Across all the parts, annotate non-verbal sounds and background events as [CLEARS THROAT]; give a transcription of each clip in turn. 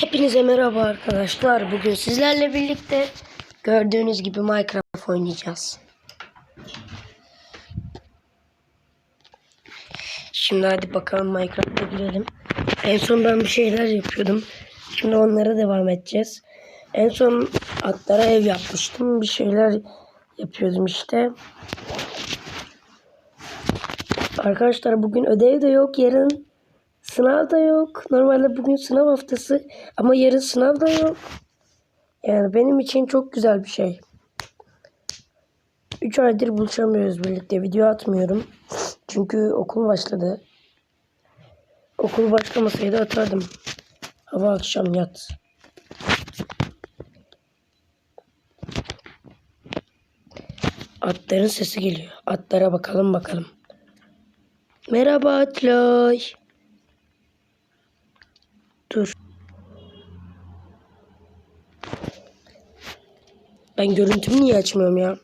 Hepinize merhaba arkadaşlar. Bugün sizlerle birlikte gördüğünüz gibi Minecraft oynayacağız. Şimdi hadi bakalım Minecraft'a girelim. En son ben bir şeyler yapıyordum. Şimdi onlara devam edeceğiz. En son atlara ev yapmıştım. Bir şeyler yapıyordum işte. Arkadaşlar bugün ödev de yok. Yarın Sınav da yok. Normalde bugün sınav haftası ama yarın sınav da yok. Yani benim için çok güzel bir şey. 3 aydır buluşamıyoruz birlikte. Video atmıyorum. Çünkü okul başladı. Okul başlamasaydı atardım. Hava akşam yat. Atların sesi geliyor. Atlara bakalım bakalım. Merhaba atlar. Dur. Ben görüntümü niye açmıyorum ya?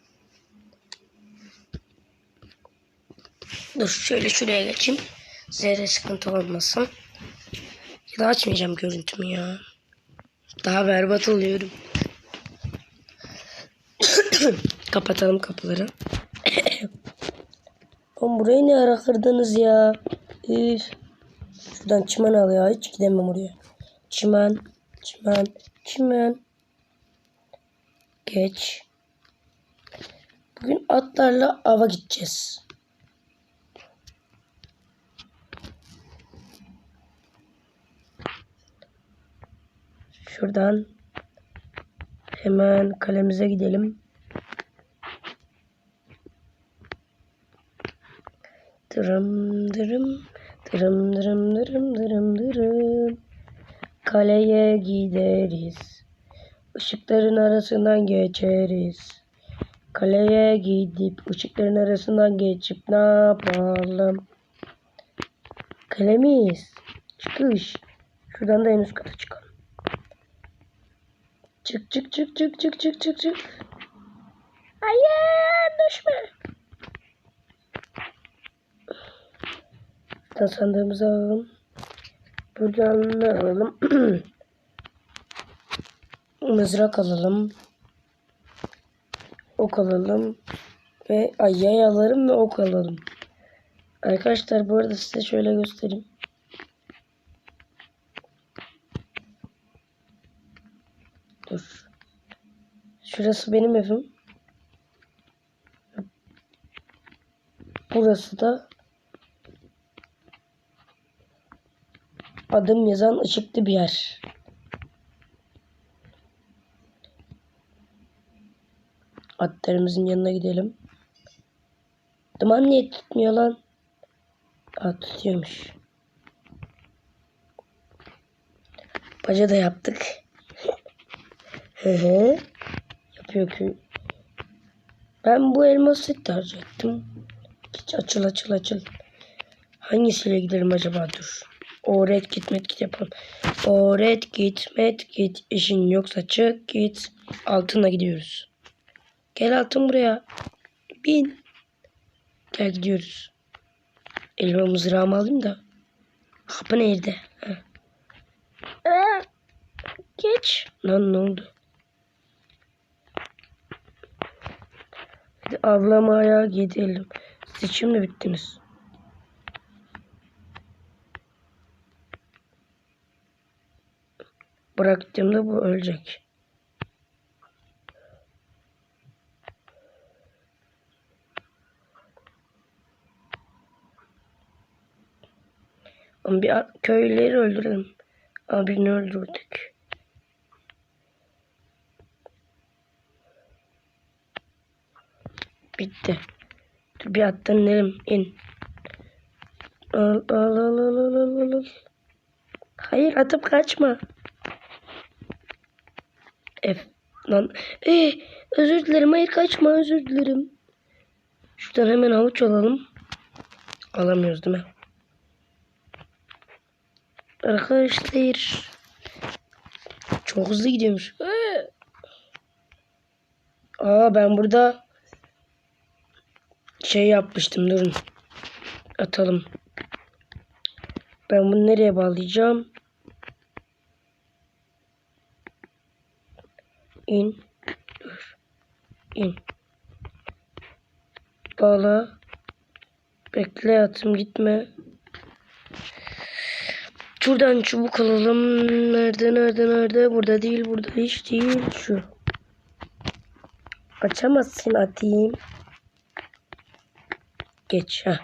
Dur şöyle şuraya geçeyim. Zerre sıkıntı olmasın. Ya da açmayacağım görüntümü ya. Daha berbat oluyorum. [COUGHS] Kapatalım kapıları. [COUGHS] Oğlum burayı ne ara kırdınız ya? Üf. Şuradan çimen al ya. Hiç gidemem oraya. Çimen. Çimen. Çimen. Geç. Bugün atlarla ava gideceğiz. Şuradan hemen kalemize gidelim. Dırım dırım dırım dırım dırım dırım dırım. Kaleye gideriz. Işıkların arasından geçeriz. Kaleye gidip ışıkların arasından geçip ne yapalım? Kalemiz Çıkış. Şuradan da en üst kata çıkalım. Çık çık çık çık çık çık çık çık. Hayır düşme Buradan sandığımızı alalım. Buradan ne alalım? [CLEARS THROAT] Mızrak alalım. Ok alalım. Ve ay yay alalım ve ok alalım. Arkadaşlar bu arada size şöyle göstereyim. Dur. Şurası benim evim. Burası da adım yazan ışıklı bir yer. Atlarımızın yanına gidelim. Duman niye tutmuyor lan? Aa tutuyormuş. Baca da yaptık. Hı hı. Yapıyor ki. Ben bu elması tercih ettim. Hiç açıl açıl açıl. Hangisiyle gidelim acaba dur. Öğret git met git yapalım. Öğret git met git. İşin yoksa çık git. Altına gidiyoruz. Gel altın buraya. Bin. Gel gidiyoruz. Elime mızrağımı alayım da. Kapı nerede? Ha. Aa, geç. Lan ne oldu? Hadi avlamaya gidelim. Siz şimdi bittiniz. Bıraktığımda bu ölecek. Ama bir köylüleri öldürelim. Ama birini öldürdük. Bitti. Dur bir attan inelim. İn. Al al al al al, al. Hayır atıp kaçma. F. Lan. Ee, özür dilerim. Hayır kaçma özür dilerim. Şuradan hemen avuç alalım. Alamıyoruz değil mi? Arkadaşlar. Çok hızlı gidiyormuş. Ee. Aa ben burada şey yapmıştım durun. Atalım. Ben bunu nereye bağlayacağım? İn. Dur. İn. Bağla. Bekle atım gitme. Şuradan çubuk alalım. Nerede nerede nerede? Burada değil burada hiç değil. Şu. Açamazsın atayım. Geç ha.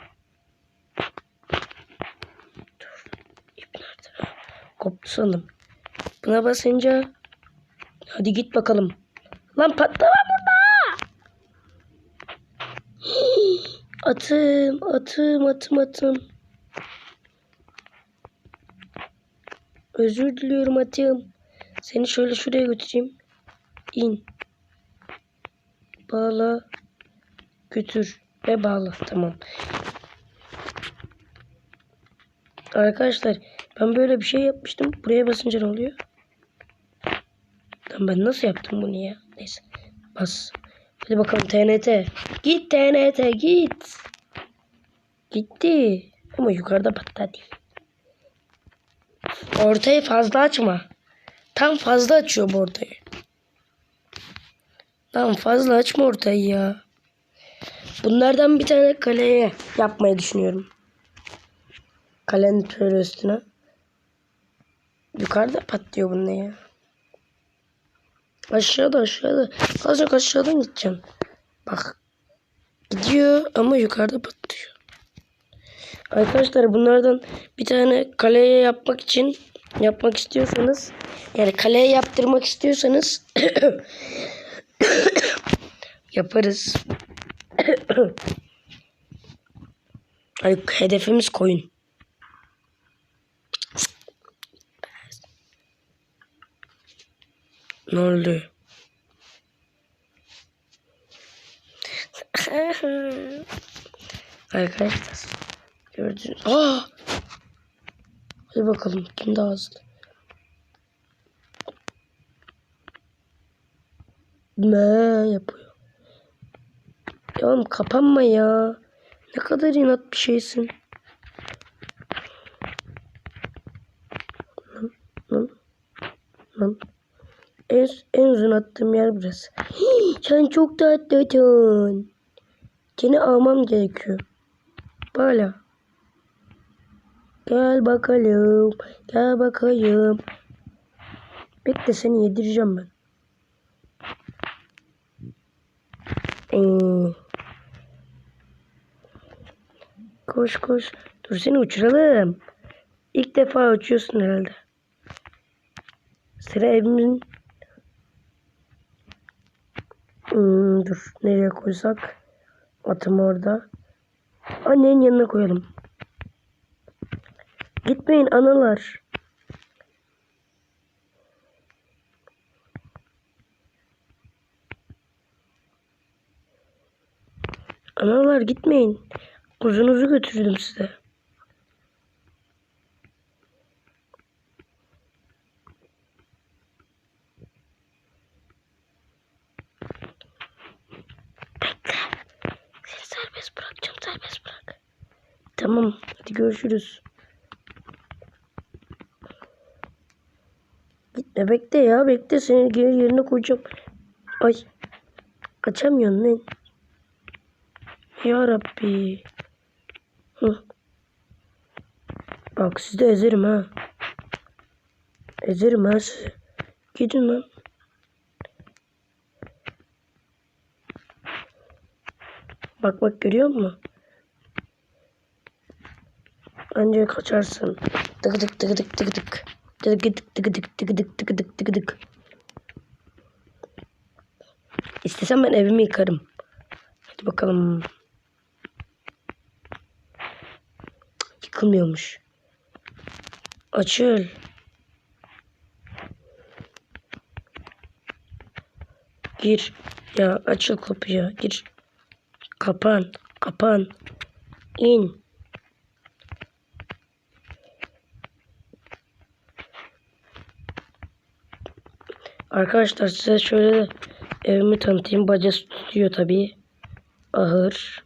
Dur. İp nerede? Koptu sandım. Buna basınca hadi git bakalım. Lan patlama burada. [GASPS] Atım, atım, atım, atım. Özür diliyorum atım. Seni şöyle şuraya götüreyim. İn. Bağla. Götür. Ve bağla. Tamam. Arkadaşlar ben böyle bir şey yapmıştım. Buraya basınca ne oluyor? Lan ben nasıl yaptım bunu ya? Neyse. Bas. Hadi bakalım TNT. Git TNT git. Gitti. Ama yukarıda patladı. Ortayı fazla açma. Tam fazla açıyor bu ortayı. Tam fazla açma ortayı ya. Bunlardan bir tane kaleye yapmayı düşünüyorum. Kalenin üstüne. Yukarıda patlıyor bunun ya. Aşağıda aşağıda. Azıcık aşağıdan gideceğim. Bak. Gidiyor ama yukarıda patlıyor. Arkadaşlar bunlardan bir tane kaleye yapmak için yapmak istiyorsanız yani kaleye yaptırmak istiyorsanız [COUGHS] yaparız. [COUGHS] Hedefimiz koyun. Ne oldu? [LAUGHS] Arkadaşlar gördünüz. Aa! Hadi bakalım kim daha hızlı. Ne yapıyor? Ya oğlum kapanma ya. Ne kadar inat bir şeysin. Lan, lan, lan. En, en uzun attığım yer burası. Hii, sen çok tatlısın. Seni almam gerekiyor. Böyle. Gel bakalım. Gel bakayım. Bekle seni yedireceğim ben. Ee, koş koş. Dur seni uçuralım. İlk defa uçuyorsun herhalde. Sıra evimin... Hmm, dur nereye koysak? Atım orada. Annenin yanına koyalım. Gitmeyin analar. Analar gitmeyin. Uzunuzu götürdüm size. Tamam. Hadi görüşürüz. Gitme bekle ya. Bekle seni geri yerine koyacağım. Ay. Kaçamıyorsun lan. Ya Rabbi. Hı. Bak sizi de ezerim ha. Ezerim ha. Gidin lan. Bak bak görüyor musun? Anca kaçarsın. Tık tık tık tık tık. Tık tık tık tık tık tık tık tık tık tık tık. İstesem ben evimi yıkarım. Hadi bakalım. Yıkılmıyormuş. Açıl. Gir. Ya açıl kapıyı. Gir. Kapan. Kapan. İn. Arkadaşlar size şöyle evimi tanıtayım. Bacası tutuyor tabii. Ahır.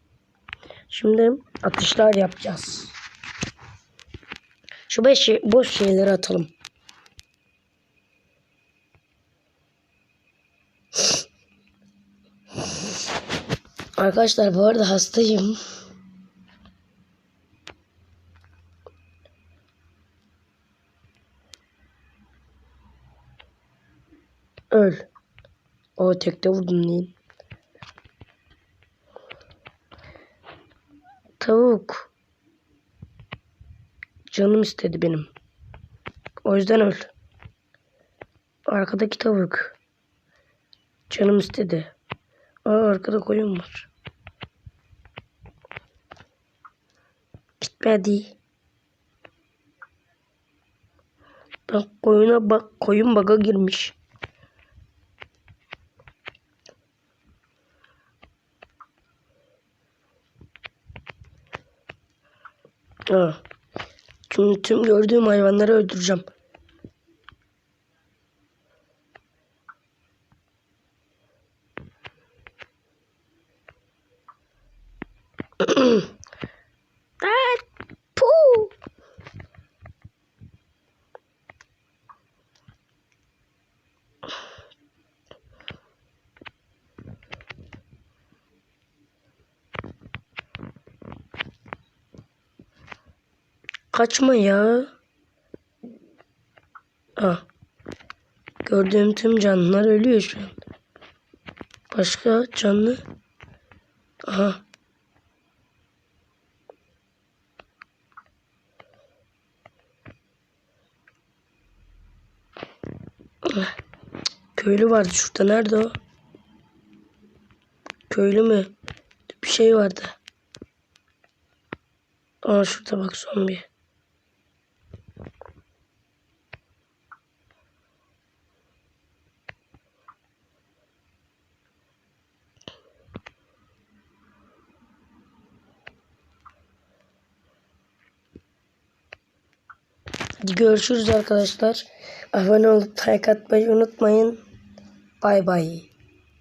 Şimdi atışlar yapacağız. Şu beş boş şeyleri atalım. Arkadaşlar bu arada hastayım. O tekte vurdum değil. Tavuk. Canım istedi benim. O yüzden öl. Arkadaki tavuk. Canım istedi. Aa arkada koyun var. Gitmedi. Bak koyuna bak. Koyun baga girmiş. Aa. Tüm, tüm gördüğüm hayvanları öldüreceğim. [CLEARS THROAT] Ah, Kaçma ya. Ah. Gördüğüm tüm canlılar ölüyor şu an. Başka canlı? Aha. Ah, Köylü vardı şurada. Nerede o? Köylü mü? Bir şey vardı. Aa şurada bak zombi. Görüşürüz arkadaşlar. Abone olup like atmayı unutmayın. Bay bay.